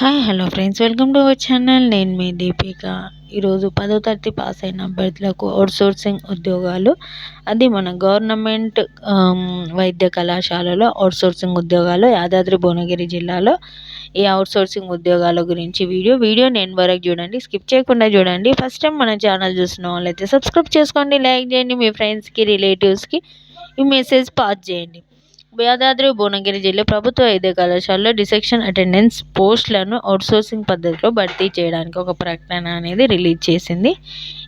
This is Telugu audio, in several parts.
Hi hello friends welcome to our channel నేను మీ దీపిక. ఈరోజు పదో తరగతి పాస్ అయిన అభ్యర్థులకు అవుట్సోర్సింగ్ ఉద్యోగాలు. అది మన గవర్నమెంట్ um, వైద్య కళాశాలలో అవుట్సోర్సింగ్ ఉద్యోగాలు యాదాద్రి భువనగిరి జిల్లాలో ఈ అవుట్సోర్సింగ్ ఉద్యోగాల గురించి వీడియో. వీడియో నేను వరకు చూడండి స్కిప్ చేయకుండా చూడండి. ఫస్ట్ టైం మన ఛానల్ చూసిన వాళ్ళైతే సబ్స్క్రైబ్ చేసుకోండి లైక్ చేయండి మీ ఫ్రెండ్స్కి రిలేటివ్స్కి ఈ మెసేజ్ పాస్ చేయండి. యాదాద్రి భువనగిరి జిల్లా ప్రభుత్వ వైద్య కళాశాలలో డిసెక్షన్ అటెండెన్స్ పోస్టులను అవుట్సోర్సింగ్ పద్ధతిలో భర్తీ చేయడానికి ఒక ప్రకటన అనేది రిలీజ్ చేసింది.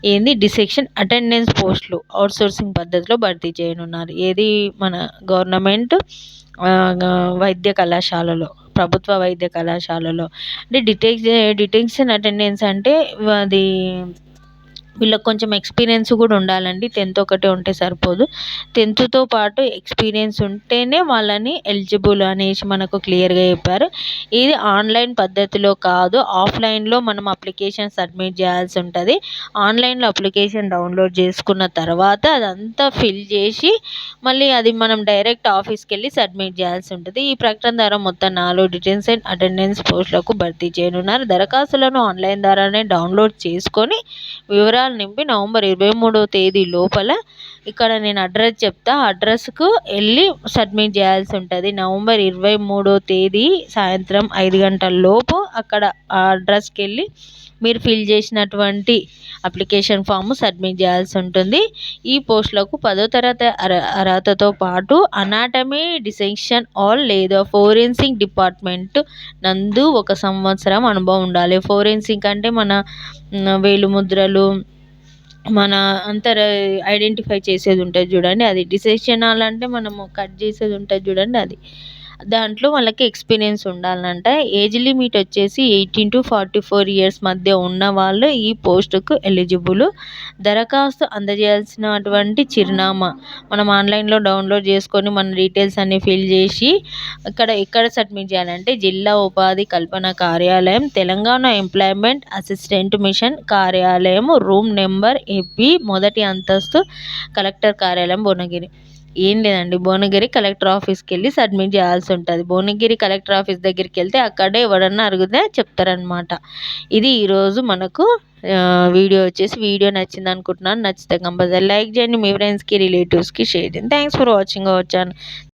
ఏంది? డిసెక్షన్ అటెండెన్స్ పోస్టులు అవుట్సోర్సింగ్ పద్ధతిలో భర్తీ చేయనున్నారు. ఏది? మన గవర్నమెంట్ వైద్య కళాశాలలో ప్రభుత్వ వైద్య కళాశాలలో. అంటే డిటెక్ డిటెక్షన్ అటెండెన్స్ అంటే అది వీళ్ళకి కొంచెం ఎక్స్పీరియన్స్ కూడా ఉండాలండి. టెన్త్ ఒకటే ఉంటే సరిపోదు. టెన్త్తో పాటు ఎక్స్పీరియన్స్ ఉంటేనే వాళ్ళని ఎలిజిబుల్ అనేసి మనకు క్లియర్గా చెప్పారు. ఇది ఆన్లైన్ పద్ధతిలో కాదు ఆఫ్లైన్లో మనం అప్లికేషన్ సబ్మిట్ చేయాల్సి ఉంటుంది. ఆన్లైన్లో అప్లికేషన్ డౌన్లోడ్ చేసుకున్న తర్వాత అదంతా ఫిల్ చేసి మళ్ళీ అది మనం డైరెక్ట్ ఆఫీస్కి వెళ్ళి సబ్మిట్ చేయాల్సి ఉంటుంది. ఈ ప్రకటన ద్వారా మొత్తం నాలుగు డిటెన్షన్ అటెండెన్స్ పోస్టులకు భర్తీ చేయనున్నారు. దరఖాస్తులను ఆన్లైన్ ద్వారానే డౌన్లోడ్ చేసుకొని వివరాలు నింపి నవంబర్ ఇరవై మూడవ తేదీ లోపల ఇక్కడ నేను అడ్రస్ చెప్తా. అడ్రస్కు వెళ్ళి సబ్మిట్ చేయాల్సి ఉంటుంది. నవంబర్ ఇరవై మూడో తేదీ సాయంత్రం ఐదు గంటల లోపు అక్కడ ఆ అడ్రస్కి వెళ్ళి మీరు ఫిల్ చేసినటువంటి అప్లికేషన్ ఫామ్ సబ్మిట్ చేయాల్సి ఉంటుంది. ఈ పోస్టులకు పదో తరగతి అర అర్హతతో పాటు అనాటమీ డిసెక్షన్ ఆల్ లేదా ఫోరెన్సిక్ డిపార్ట్మెంట్ నందు ఒక సంవత్సరం అనుభవం ఉండాలి. ఫోరెన్సిక్ అంటే మన వేలుముద్రలు మన అంతర ఐడెంటిఫై చేసేది ఉంటుంది చూడండి. అది డిసెక్షనాల్ అంటే మనము కట్ చేసేది ఉంటుంది చూడండి అది. దాంట్లో వాళ్ళకి ఎక్స్పీరియన్స్ ఉండాలంట ఏజ్ లిమిట్ వచ్చేసి eighteen to forty four years మధ్య ఉన్న వాళ్ళు ఈ పోస్టుకు ఎలిజిబుల్ దరఖాస్తు అందజేయాల్సినటువంటి చిరునామా మనం ఆన్లైన్లో డౌన్లోడ్ చేసుకొని మన డీటెయిల్స్ అన్ని ఫిల్ చేసి ఇక్కడ ఎక్కడ సబ్మిట్ చేయాలంటే జిల్లా ఉపాధి కల్పన కార్యాలయం తెలంగాణ ఎంప్లాయ్మెంట్ అసిస్టెంట్ మిషన్ కార్యాలయం రూమ్ నెంబర్ ఏపీ మొదటి అంతస్తు కలెక్టర్ కార్యాలయం భువనగిరి. ఏం లేదండి. భువనగిరి కలెక్టర్ ఆఫీస్కి వెళ్ళి సబ్మిట్ చేయాల్సి ఉంటుంది. భువనగిరి కలెక్టర్ ఆఫీస్ దగ్గరికి వెళ్తే అక్కడే ఎవరన్నా అడిగితే చెప్తారనమాట ఇది ఈరోజు మనకు వీడియో వచ్చేసి వీడియో నచ్చింది అనుకుంటున్నాను. నచ్చితే కంపల్సరీ లైక్ చేయండి. మీ ఫ్రెండ్స్కి రిలేటివ్స్కి షేర్ చేయండి. Thanks for watching our channel.